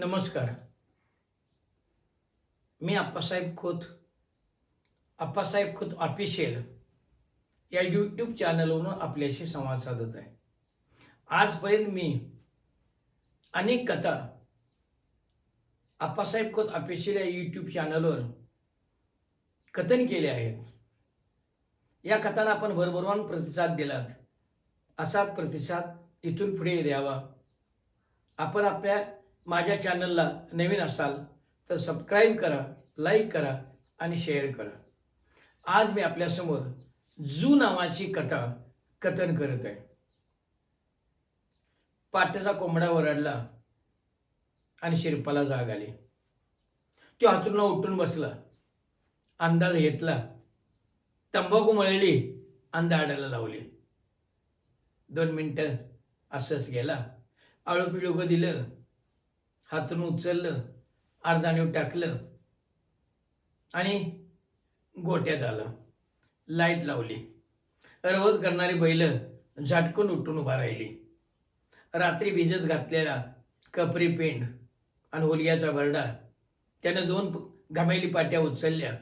नमस्कार. मी आप्पासाहेब खोत आप्पासाहेब खोत ऑफिशियल या यूट्यूब चॅनलवरून आपल्याशी संवाद साधत आहे. आजपर्यंत मी अनेक कथा आप्पासाहेब खोत ऑफिशियल या यूट्यूब चॅनलवर कथन केले आहेत. या कथांना आपण भरभरवान प्रतिसाद दिलात. असाच प्रतिसाद इथून पुढे द्यावा. आपण आपल्या माझ्या चॅनलला नवीन असाल तर सबस्क्राईब करा लाईक करा आणि शेअर करा. आज मी आपल्यासमोर जू नावाची कथा कथन करत आहे. पाट्याचा कोंबडा वरडला आणि शिरपाला जाग आली. तो हातून उठून बसला. अंदाज घेतला. तंबाखू मळली अंधाडायला लावली. दोन मिनटं असंच गेला. आळू पिळू दिलं. हातून उचललं अर्धाणीव टाकलं आणि गोट्यात आलं. लाइट लावली. रवत करणारी बैल झटकून उठून उभा राहिली. रात्री भिजत घातलेला कपरी पेंड आणि होलियाचा भरडा त्यानं दोन घमेली पाट्या उचलल्या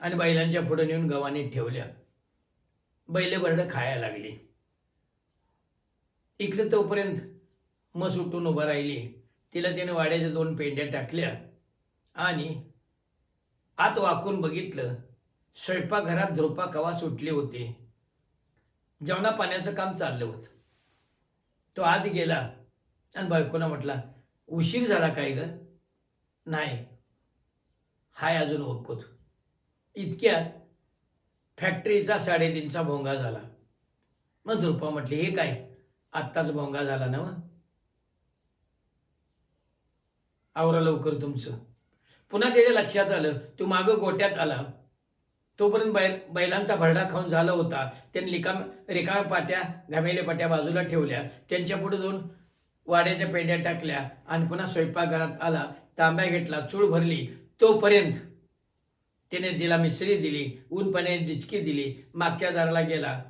आणि बैलांच्या पुढे नेऊन गव्हाने ठेवल्या. बैल भरडं खायला लागली. इकडे तोपर्यंत मस उठून उभा राहिली. तिला त्याने वाड्याच्या दोन पेंड्या टाकल्या आणि आत वाकून बघितलं स्वयंपाकघरात झोपा कवा सुटले होते. जेवणा पाण्याचं काम चाललं होतं. तो आत गेला आणि बायकोना म्हटला उशीर झाला काय ग? नाही. हाय अजून ओळखत. इतक्यात फॅक्टरीचा साडेतीनचा भोंगा झाला. मग झोपा म्हटली हे काय? आत्ताच भोंगा झाला ना मग? आवरा लवकर तुमचं. पुन्हा त्याच्या लक्षात आलं तो मागं गोट्यात आला. तोपर्यंत बैल बैलांचा भरडा खाऊन झाला होता. त्यांनी लिकाम रिकाम्या पाट्या घामेल्या पाट्या बाजूला ठेवल्या. त्यांच्या पुढे जाऊन वाड्याच्या पेंड्या टाकल्या आणि पुन्हा स्वयंपाकघरात आला. तांब्या घेतला चूळ भरली. तोपर्यंत त्याने तिला मिसरी दिली ऊन पाण्याने डिचकी दिली मागच्या दाराला गेला.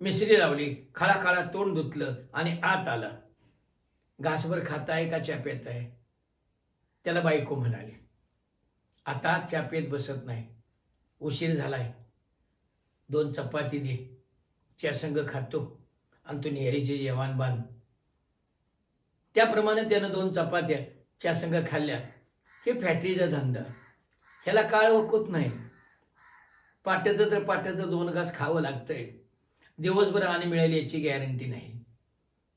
मिसरी लावली खळाखळा तोंड धुतलं आणि आत आला. घासभर खाताय का चॅपेत आहे? त्याला बायको म्हणाली आता चापेत बसत नाही. उशीर झालाय. दोन चपाती दे. च्या खातो आणि तू नेहरीचे जेवण बांध. त्याप्रमाणे त्यानं दोन चपात्या च्या खाल्ल्या. हे फॅक्टरीचा धंदा. ह्याला काळ वकत नाही. पाट्याचं तर पाट्याचं दोन घास खावं लागतंय. दिवसभर आणि मिळाली याची गॅरंटी नाही.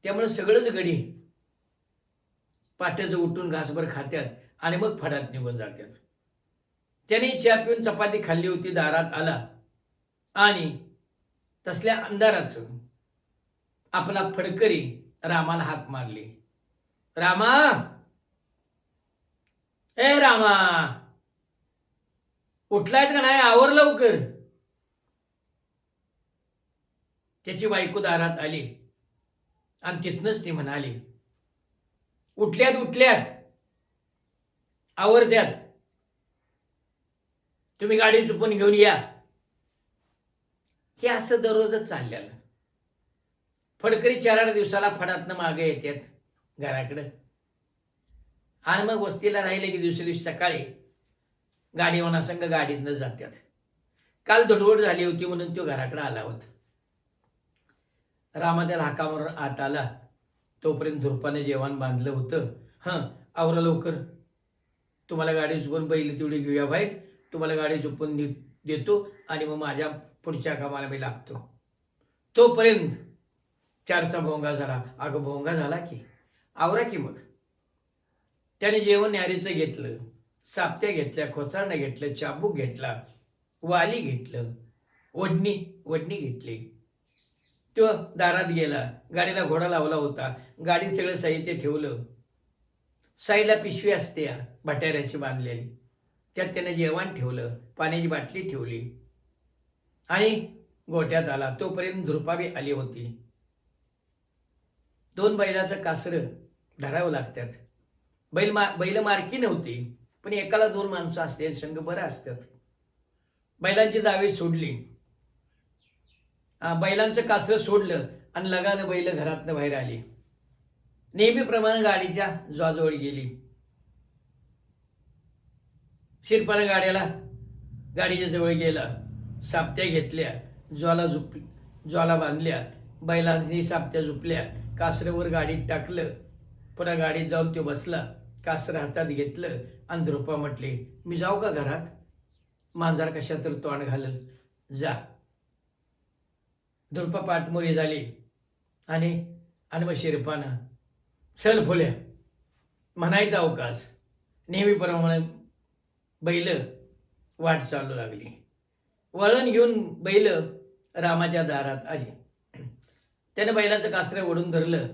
त्यामुळे सगळंच गडी पाट्याचं उठून घासभर खात्यात आणि मग फडात निघून जातात त्याने चहा पिऊन चपाती खाल्ली होती दारात आला. आणि तसल्या अंधाराचं आपला फडकरी रामाला हाक मारली. रामा! ए रामा! उठलायत का नाही? आवर लवकर. त्याची बायको दारात आली आणि तिथनंच ती म्हणाली उठल्यात उठल्यात. आवरत्यात तुम्ही गाडी चुपून घेऊन या. हे असं दररोजच चाललेलं. फडकरी चार आठ दिवसाला फडातनं मागे येतात घराकडं. आणि मग वस्तीला राहिले की दुसऱ्या दिवशी सकाळी गाडी होण्यासंग गाडीतनं जातात काल धडवड झाली होती म्हणून तो घराकडे आला होता. रामा त्याला हाका मारून आत आला. तोपर्यंत झुरपाने जेवण बांधलं होतं. हं आवरा लवकर. तुम्हाला गाडी झोपून बैल तेवढी घेऊया बाहेर. तुम्हाला गाडी झोपून दे- देतो आणि मग माझ्या पुढच्या कामाला मी लागतो. तोपर्यंत चारचा भोंगा झाला. अगं भोंगा झाला की. आवरा की मग. त्याने जेवण न्यारीचं घेतलं. सापत्या घेतल्या खोचारणं घेतलं चाबूक घेतला वाली घेतलं ओढणी ओढणी घेतली. तो दारात गेला. गाडीला घोडा लावला होता. गाडीत सगळं साहित्य ठेवलं. साईला पिशवी असते या भट्याऱ्याची बांधलेली. त्यात त्याने जेवण ठेवलं. पाण्याची बाटली ठेवली. आणि गोठ्यात आला. तोपर्यंत झुरपावी आली होती. दोन बैलाचं कासरं धरावं लागतात. बैल मा बैल मार्की नव्हती पण एकाला दोन माणसं असते संघ बरं असतात. बैलांची दावे सोडली. बैलांचं कासरं सोडलं आणि लगानं बैल घरातनं बाहेर आली. नेहमीप्रमाणे गाडीच्या ज्वाजवळ गेली. शिरपानं गाड्याला गाडीच्या जवळ गेला. साप्त्या घेतल्या ज्वाला झुप ज्वाला बांधल्या बैलांनी साप्त्या झुपल्या कासऱ्यावर गाडीत टाकलं. पुन्हा गाडीत जाऊन तो बसला कासरं हातात घेतलं आणि ध्रुपा म्हटले मी जाऊ का घरात? मांजार कशा तर तोंड घालल. जा. ध्रुपा पाठमोरी झाली आणि आणि शिरपानं चल फुल्या म्हणायचा अवकाश. नेहमीप्रमाणे बैल वाट चालू लागली. वळण घेऊन बैल रामाच्या दारात आली. त्याने बैलाचं कासरं ओढून धरलं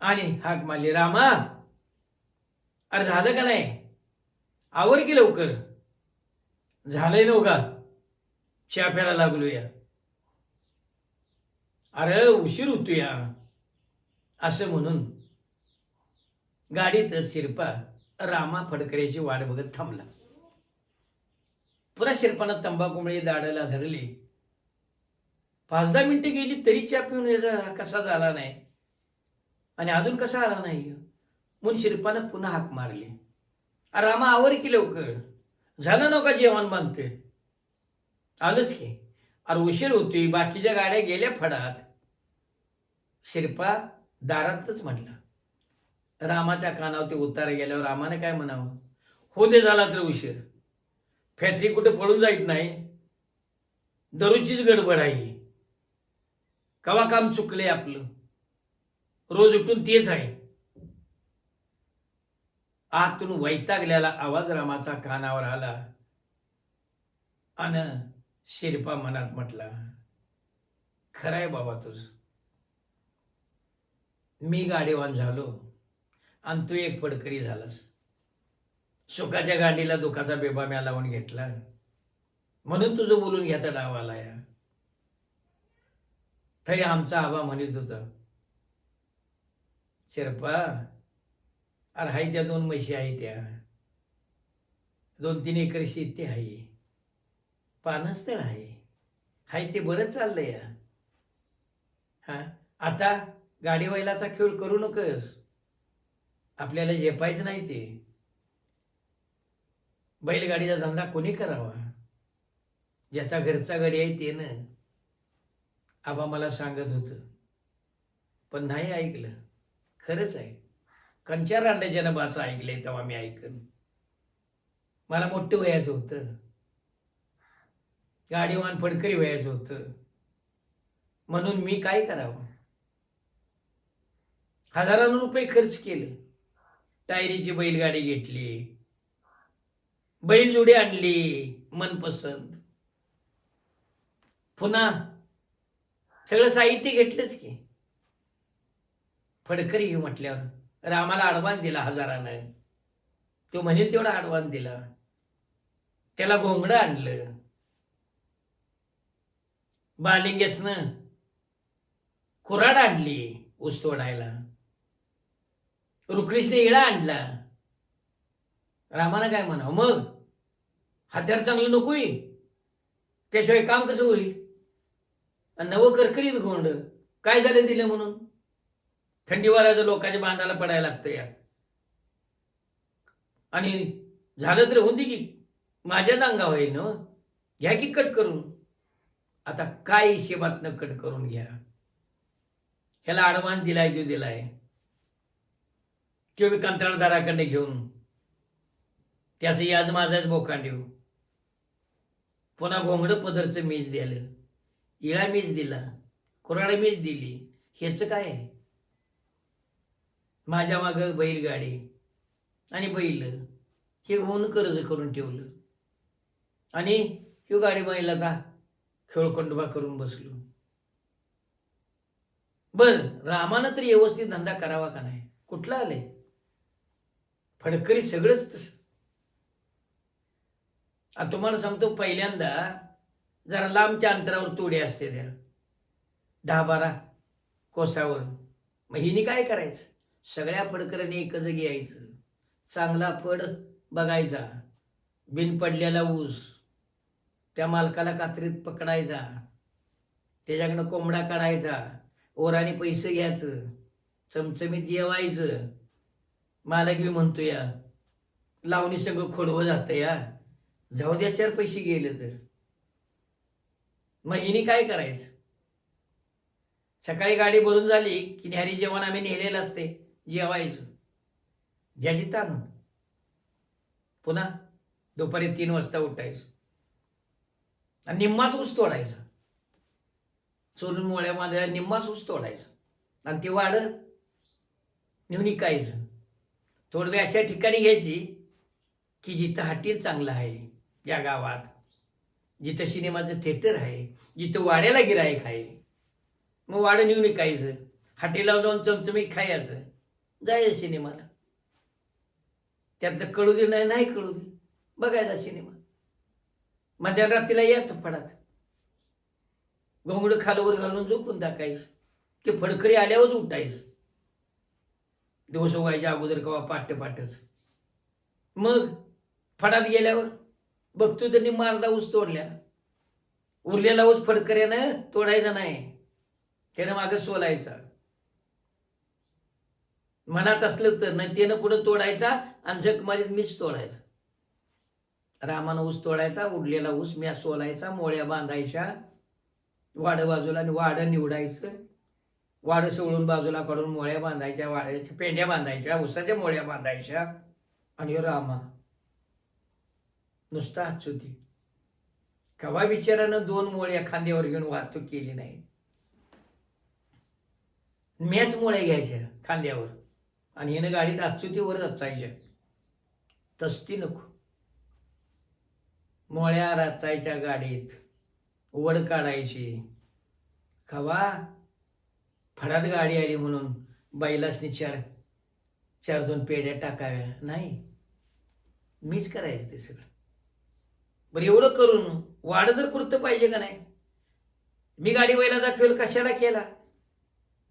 आणि हाक मारली रामा अरे झालं का नाही? आवर की लवकर? झालंय नव्हता चहा फेरा लागलो या अरे उशीर होतो या. असं म्हणून गाडीतच शिरपा रामा फडकऱ्याची वाट बघत थांबला. पुन्हा शिरपानं तंबाखुमुळे दाडाला धरली. पाच दहा मिनटं गेली तरी चा पिऊन याचा कसा झाला नाही? आणि अजून कसा आला नाही? म्हणून शिरपानं पुन्हा हाक मारली. रामा आवर की लवकर? झालं नव्हता जेवण बांधतोय आलंच की. अरे उशीर होतोय बाकीच्या गाड्या गेल्या फडात. शिरपा दारातच म्हटला. रामाच्या कानावर ते उतार गेल्यावर रामाने काय म्हणावं? हो दे झाला तर उशीर. फॅक्टरी कुठे पळून जाईत नाही. दररोजचीच गडबड आहे कवा काम चुकले आपलं? रोज उठून तेच आहे. आतून वैतागलेला आवाज रामाचा कानावर आला. अन शिरपा मनात म्हटला खरंय बाबा तुझ. मी गाडीवान झालो आणि तू एक फडकरी झालास. सुखाच्या गाडीला दुखाचा बेबाम्या लावून घेतला. म्हणून तुझं बोलून घ्यायचा डाव आला या तरी आमचा आबा म्हणत होता शिरपा अरे हाय त्या दोन म्हशी आहे त्या. दोन तीन एकर शेती आहे. पानस्थळ आहे. हाय ते बरंच चाललंय या. हा? आता गाडी बैलाचा खेळ करू नकोस. आपल्याला झेपायचं नाही ते. बैलगाडीचा धंदा कोणी करावा? ज्याचा घरचा गाडी आहे ते आबा मला सांगत होतं. पण नाही ऐकलं. खरंच आहे. कंच्या रांड्याच्या नबाचं ऐकलंय तेव्हा मी ऐकन. मला मोठं व्हायचं होतं. गाडीवान फडकरी व्हायचं होतं. म्हणून मी काय करावं? हजारानं रुपये खर्च केले. टायरीची बैलगाडी घेतली. बैलजोडी आणली मनपसंत. पुन्हा सगळं साहित्य घेतलंच की. फडकरी घेऊ म्हटल्यावर रामाला अडवान्स दिला हजारानं. तो म्हणेल तेवढा अडवान्स दिला. त्याला घोंगडं आणलं. बालिंगेसनं कुराड आणली ऊस तोडायला. रुक्रेशने इळा आणला. रामानं काय म्हणावं? मग? हत्यार चांगलं नकोय. त्याशिवाय काम कसं होईल? नवं करकरीत गोंड. काय झालं दिलं म्हणून? थंडी वाऱ्याचं लोकांच्या बांधाला पडायला लागतं या आणि झालं तर होती की. माझ्याच अंगा होईल ना? घ्या की कट करून. आता काय हिशेबातनं कट करून घ्या? ह्याला अडवान दिलाय तो दिलाय. तो मी कंत्राटदाराकडे घेऊन त्याचं याज माझाच बोकांड देऊ पुन्हा भोंगडं पदरचं मीज द्यालं. इळा मीज दिला. कुराडा मीज दिली. ह्याचं काय? आहे माझ्या मागं बैलगाडी आणि बैल. हे होऊन कर्ज करून ठेवलं. आणि ह्यो गाडी बैलाचा खेळखंडोबा करून बसलो. बर रामानं तरी व्यवस्थित धंदा करावा का नाही? कुठला आले फडकरी सगळंच तसं. आता तुम्हाला सांगतो पहिल्यांदा जरा लांबच्या अंतरावर तोडे असते त्या. दहा बारा कोसावर. मग हिने काय करायचं? सगळ्या फडकऱ्याने एकच घ्यायचं. चांगला फड बघायचा. बिन पडलेला ऊस. त्या मालकाला कात्रीत पकडायचा. त्याच्याकडनं कोंबडा काढायचा. ओराने पैसे घ्यायचं. चमचमीत जेवायचं. मालक बी म्हणतो या लावणी सगळं खोडवं जातं या. जाऊ द्या चार पैसे गेले तर. मग हिने काय करायचं? सकाळी गाडी भरून झाली की न्यारी जेवण आम्ही नेलेलं असते जेवायचं. घ्यायची ताणून पुन्हा दुपारी तीन वाजता उठायचं. आणि निम्माच ऊस तोडायचा. चोरून मोळ्या बांधायला निम्माच ऊस तोडायचं. आणि ते वाढ नेऊन कायचं थोडवे अशा ठिकाणी घ्यायची की जिथं हॉटेल चांगलं आहे या गावात. जिथं सिनेमाचं थिएटर आहे जिथं वाड्याला गिरायक आहे. मग वाडं नेऊन विकायचं हॉटेलावर जाऊन चमचमीत खायचं जायचं सिनेमाला. त्यातलं कळू दे नाही नाही कळू दे बघायचा सिनेमा. मध्यरात्रीला याच फडात. घोंगडं खालवर घालून झोपून टाकायचं. ते फडकरी आल्यावरच उठायचं. दिवस व्हायच्या अगोदर कवा पाट्य पाटच मग फडात गेल्यावर बघतो त्यांनी मारदा ऊस तोडल्या. उरलेला ऊस फडकऱ्यानं तोडायचा नाही. त्यानं मागं सोलायचा. मनात असलं तर नाही त्यानं पुढं तोडायचा आणि जगमारीत मीच तोडायचा. रामानं ऊस तोडायचा उडलेला ऊस म्या सोलायचा मोळ्या बांधायच्या वाडं बाजूला आणि वाडं निवडायचं. वाडं सोडून बाजूला काढून मोळ्या बांधायच्या वाड्याच्या पेंड्या बांधायच्या उसाच्या मोळ्या बांधायच्या. आणि रामा नुसता अच्युती कवा विचारानं दोन मोळ्या खांद्यावर घेऊन वाहतूक केली नाही? मॅच मोळ्या घ्यायच्या खांद्यावर. आणि हिनं गाडीत अचुतीवर रचायच्या तसती नको. मोळ्या रचायच्या गाडीत. वड काढायची. खवा फडात गाडी आली म्हणून बैलासनी चार चार दोन पेढ्या टाकाव्या. नाही. मीच करायचं ते सगळं. बरं एवढं करून वाढ जर पुरतं पाहिजे का नाही? मी गाडी बैलाचा खेळ कशाला केला?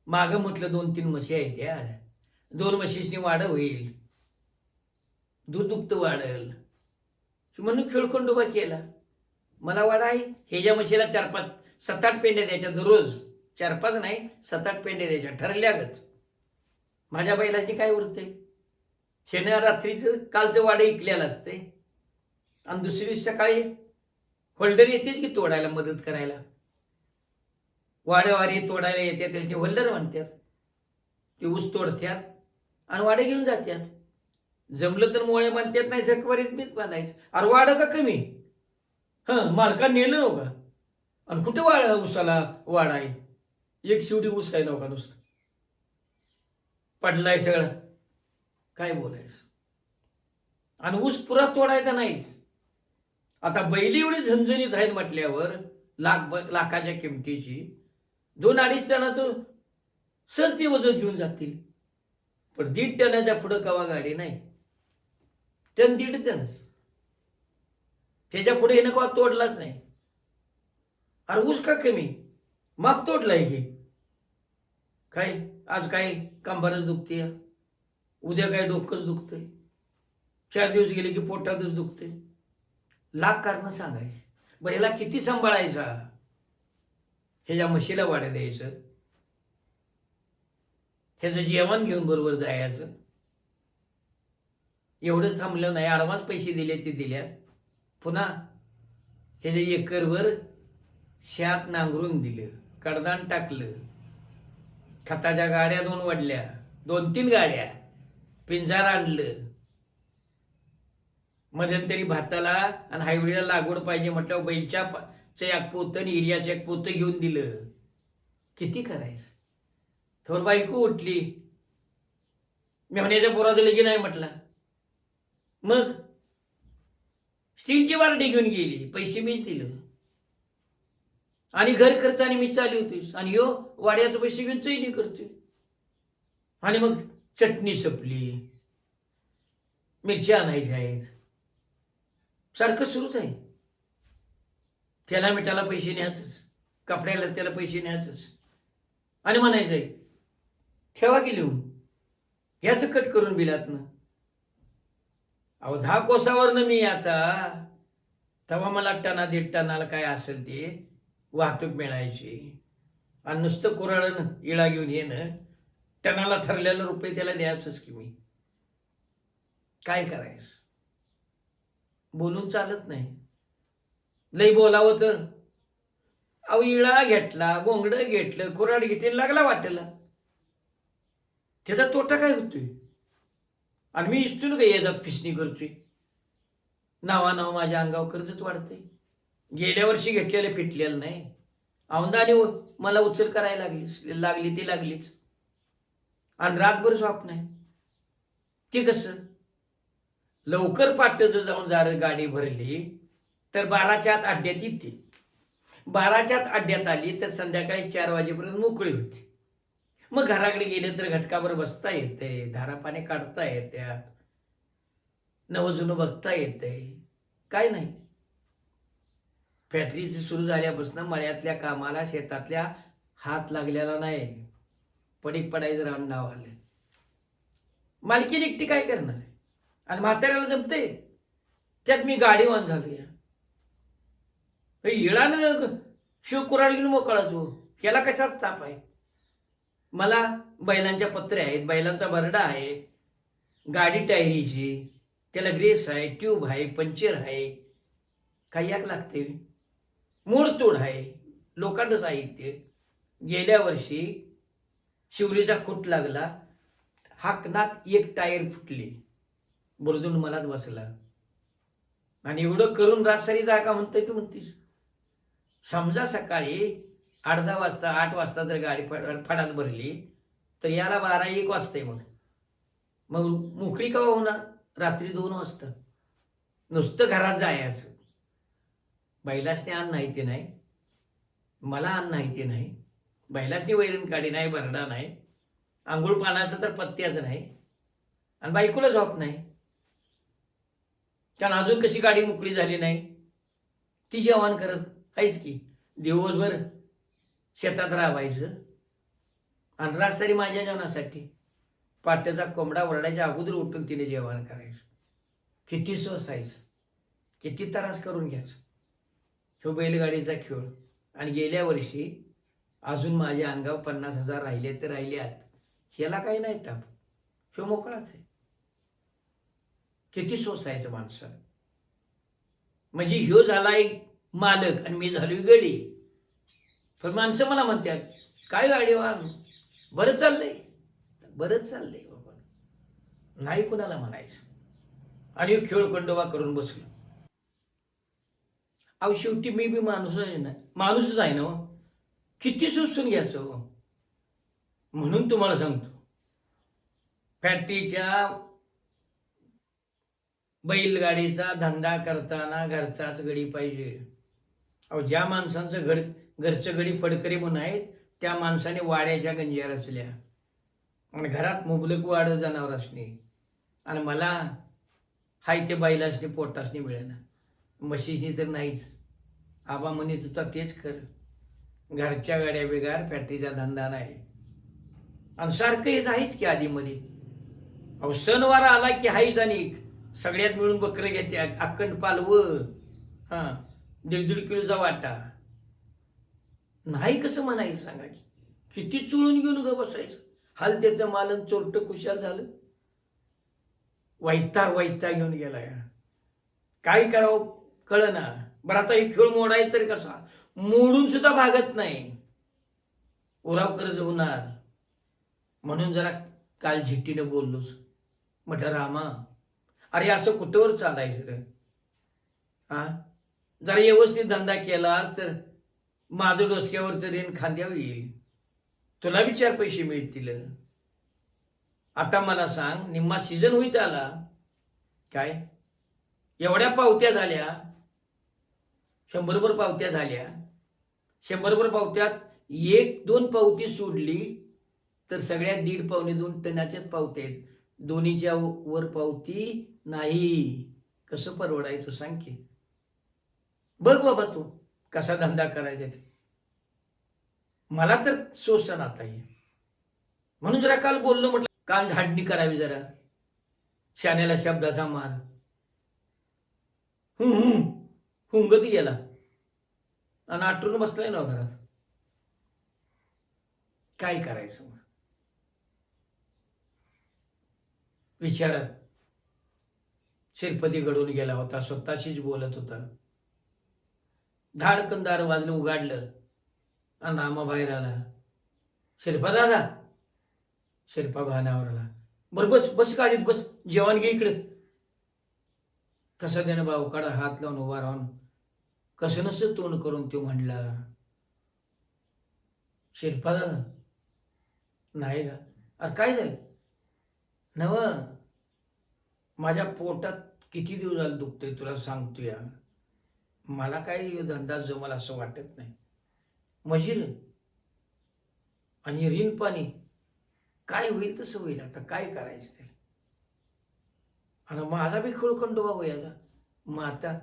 मागं म्हटलं दोन तीन म्हशी आहेत त्या. दोन म्हशीसनी वाढ होईल. दूध दुप्त वाढल. म्हणून खेळखंडोबा केला. मला वाढ आहे. हे ज्या म्हशीला चार पाच सात आठ पेंड्या द्यायच्या दररोज. चार पाच नाही सात आठ पेंडे द्यायच्या ठरल्यागत. माझ्या बैलाची काय उरते शेण्या रात्रीचं कालचं वाडे इकलेलं असते. आणि दुसरी सकाळी होल्डर येतेच की तोडायला मदत करायला? वाडेवारी तोडायला येते त्याचे होल्डर म्हणतात. ते ऊस तोडत्यात आणि वाडे घेऊन जात्यात. जमलं तर मोळे बांधतात नाही सकवारीत मीच बांधायचं. अरे वाडं का कमी? हां मालका नेलं नव्हतं. आणि कुठं वाड उसाला वाड आहे? एक शिवडी ऊस आहे नव्हता नुसतं. पडलाय सगळं. काय बोलायचं? आणि ऊस पुरा तोडायचा नाहीच. आता बैली एवढी झणझणीत आहेत म्हटल्यावर लाख ब- लाखाच्या किमतीची दोन अडीच टनाचं सहज ते वजन घेऊन जातील. पण दीड टनाच्या पुढं कवा गाडी नाही. टन दीड टनच. त्याच्या पुढे हे कवा तोडलाच नाही. अरे ऊस का कमी? माप तोडलाय की काय? आज काय कंबरच दुखते उद्या काय डोकंच दुखतंय? चार दिवस गेले की पोटातच दुखते लाख कारण सांगायची बरं ह्याला किती सांभाळायचा? ह्याच्या म्हशीला वाड्या द्यायचं. ह्याचं जेवण घेऊन बरोबर जायचं. एवढं थांबलं नाही. ॲडव्हान्स पैसे दिले ते दिल्यात. पुन्हा ह्याच्या एकरभर शात नांगरून दिलं. कडदान टाकलं. खताच्या गाड्या दोन वाढल्या दोन तीन गाड्या. पिंजार आणलं. मध्यंतरी भाताला आणि हायब्रिडला लागवड पाहिजे म्हटल्यावर बैलच्या एक पोतं आणि इरियाचं एक पोतं घेऊन दिलं. किती करायचं? थोर बायको उठली. मेहण्याच्या पोराचं लगी नाही म्हटला. मग? स्टीलची वारटी घेऊन गेली. पैसे मीच दिलं आणि घर खर्च आणि मी चालू होतीस आणि यो वाड्याचं पैसे घेऊन चैनी करतोय. आणि मग चटणी सपली. मिरच्या आणायच्या आहेत. सारखं सुरूच आहे. त्याला मिठाला पैसे न्यायचंच. कपड्याला त्याला पैसे न्यायचंच. आणि म्हणायचं आहे ठेवा की लिहून. घ्यायचं कट करून बिलातनं. अहो दहा कोसावरनं मी याचा. तेव्हा मला टना दीड टनाला काय असेल ते. वाहतूक मिळायची. आणि नुसतं कुराडन इळा घेऊन येणं टनाला ठरलेलं रुपये त्याला द्यायचंच की मी. काय करायचं? बोलून चालत नाही. लई बोलावं तर. अहो इळा घेतला गोंगडं घेतलं कुराड घेतली लागला वाटेला. त्याचा तोटा काय होतोय? आणि मी इस्तून काय याच्यात फिसणी करतोय? नावा नाव माझ्या अंगावर कर्जच वाढतंय. गेल्या वर्षी घेतलेलं फिटलेलं नाही. औंदाने मला उचल करायला लागली लागली ती लागलीच. आणि रातभर झोप नाही. ते कसं? लवकर पाट्याचं जाऊन जर गाडी भरली तर बाराच्या आत अड्ड्यात येते. बाराच्या आत अड्ड्यात आली तर संध्याकाळी चार वाजेपर्यंत मोकळी होती. मग घराकडे गेले तर घटकावर बसता येते धारा पाणी काढता येत्यात. नवजुनं बघता येते काय नाही. फॅक्टरीची सुरू झाल्यापासून मळ्यातल्या कामाला शेतातल्या हात लागलेला नाही. पडीक पडायचं राम नाव आलं. मालकीन एकटी काय करणार? आहे आणि म्हाताऱ्याला जमते त्यात मी गाडीवान झालो या इळानं शिवकुराड घेऊन मोकळा तू याला कशाच ताप आहे? मला बैलांच्या पत्रे आहेत बैलांचा बरडा आहे गाडी टायरीची त्याला ग्रेस आहे ट्यूब आहे पंचर आहे. काही याक लागते मोडतोड आहे. लोखंड साहित्य गेल्या वर्षी शिवरीचा खूट लागला. हाकनात एक टायर फुटली. बुरदून मलाच बसला. आणि एवढं करून रातसारी जागा म्हणताय तू म्हणतीस. समजा सकाळी आठ दहा वाजता आठ वाजता जर गाडी फड फडात भरली तर याला बारा एक वाजताय मग. मग मोकळी केव्हा होणार रात्री दोन वाजता. नुसतं घरात जायचं. बैलासने अन्न नाही ते नाही. मला अन्न नाही ते नाही. बैलासनी वैरण काढी नाही भरडा नाही. आंघोळ पानाचं तर पत्त्याचं नाही. आणि बायकोला झोप नाही. कारण अजून कशी गाडी मोकळी झाली नाही. ती जेवण करत आहेच की. दिवसभर शेतात राबायचं आणि रातसारी माझ्या जेवणासाठी पाट्याचा कोंबडा वरडायच्या अगोदर उठून तिने जेवण करायचं. किती सोसायचं. किती त्रास करून घ्यायचं. तो बैलगाडीचा खेळ. आणि गेल्या वर्षी अजून माझ्या अंगावर पन्नास हजार राहिले तर राहिले आहेत. ह्याला काही नाही ताप. ह्यो मोकळाच आहे. किती सोसायचं माणसं म्हणजे ह्यो झाला एक मालक आणि मी झालो गडी. पण माणसं मला म्हणतात काय गाडी वाहन बरं चाललंय. बरंच चाललंय बाबा. नाही कुणाला म्हणायचं. आणि खेळ कंडोबा करून बसलो. अहो शेवटी मी बी माणूसच आहे ना. माणूसच आहे ना हो. किती सुसून घ्यायचं हो? म्हणून तुम्हाला सांगतो. फॅक्टरीच्या बैलगाडीचा धंदा करताना घरचाच गडी पाहिजे. अहो ज्या माणसांचं घर घरचं गडी फडकरी म्हणून आहेत त्या माणसाने वाड्याच्या गंजिया रचल्या. आणि घरात मुबलक वाढ असणे आणि मला हाय ते बैलासनी पोटासनी मिळेना. म्हशीनी तर नाहीच. आबा म्हणत होता तेच कर. घरच्या गाड्या बेगार फॅक्टरीचा धंदा नाही. आणि सारखं हेच आहेच की आधीमध्ये अहो सणवार आला की हाईच आणि सगळ्यात मिळून बकरं घेते अक्कंड पालवं. हां दीड दीड किलोचा वाटा. नाही कसं म्हणायचं सांगा की? किती चुळून घेऊन ग बसायचं? हाल त्याचं मालन चोरटं खुशाल झालं. वैता वैता घेऊन गेला या काय करावं? कळ ना? बरं आता हे खेळ मोडायचं तरी कसा? मोडून सुद्धा भागत नाही. उराव कर्ज होणार. म्हणून जरा काल झिट्टीनं बोललोच म्हटलं रामा अरे असं कुठंवर चालायचं रे? हा जरा व्यवस्थित धंदा केलास तर माझं डोसक्यावरचं रेन खांद्यावर येईल. तुला बी चार पैसे मिळतील. आता मला सांग निम्मा सीझन होईत आला. काय? एवढ्या पावत्या झाल्या. शंभरभर पावत्या झाल्या. शंभरभर पावत्यात एक दोन पावती सोडली तर सगळ्या दीड पावणे दोन टनाच्याच पावत्या आहेत. दोन्हीच्या वर पावती नाही. कसं परवडायचं सांग की? बघ बाबा तू कसा धंदा करायचा ते. मला तर सोसन आता ये म्हणून जरा काल बोललो म्हटलं काल झाडणी करावी जरा. शाण्याला शब्दाचा मार हुं हुंगती गेला आणि आटरून बसलाय ना हो घरात. काय करायचं मग? विचारात शिरपती घडून गेला होता स्वतःशीच बोलत होता. धाडकन दार वाजलं उघाडलं. आणि रामा बाहेर आला. शिरपा दादा. शिरपा भानावर आला. बरं बस बस गाडीत बस. जेवण घे इकडे. तसा त्यानं बावकाडा हात लावून उभा राहून कसं नसं तोंड करून तो म्हणला? शिरपादा नाही का अरे काय झालं? नव माझ्या पोटात किती दिवस झालं दुखतंय तुला सांगतो या. मला काही धंदा जमल असं वाटत नाही. मजीर आणि ऋण पाणी. काय होईल तसं होईल. आता काय करायचं ते आणि माझा बी खडखंडोबा होयाचा मग आता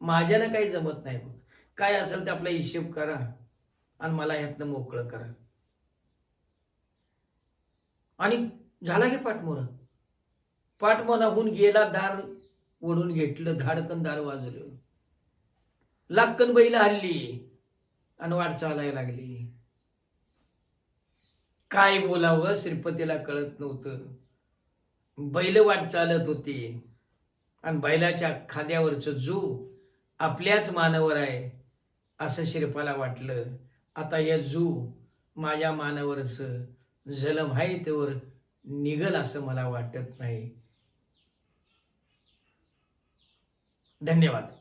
माझ्यानं काही जमत नाही बघ. काय असेल ते आपला हिशेब करा आणि मला ह्यातनं मोकळं करा. आणि झाला की पाठमोरा. पाठमोराहून गेला दार ओढून घेतलं धाडकन दार वाजलं. लाक्कन बैल हल्ली आणि वाट चालायला लागली. काय बोलावं श्रीपतीला कळत नव्हतं. बैल वाट चालत होती आणि बैलाच्या खांद्यावरचं जू आपल्याच मानावर आहे असं शिरपाला वाटलं. आता या जू माझ्या मानावरचं जलम आहे त्यावर निघल असं मला वाटत नाही. धन्यवाद.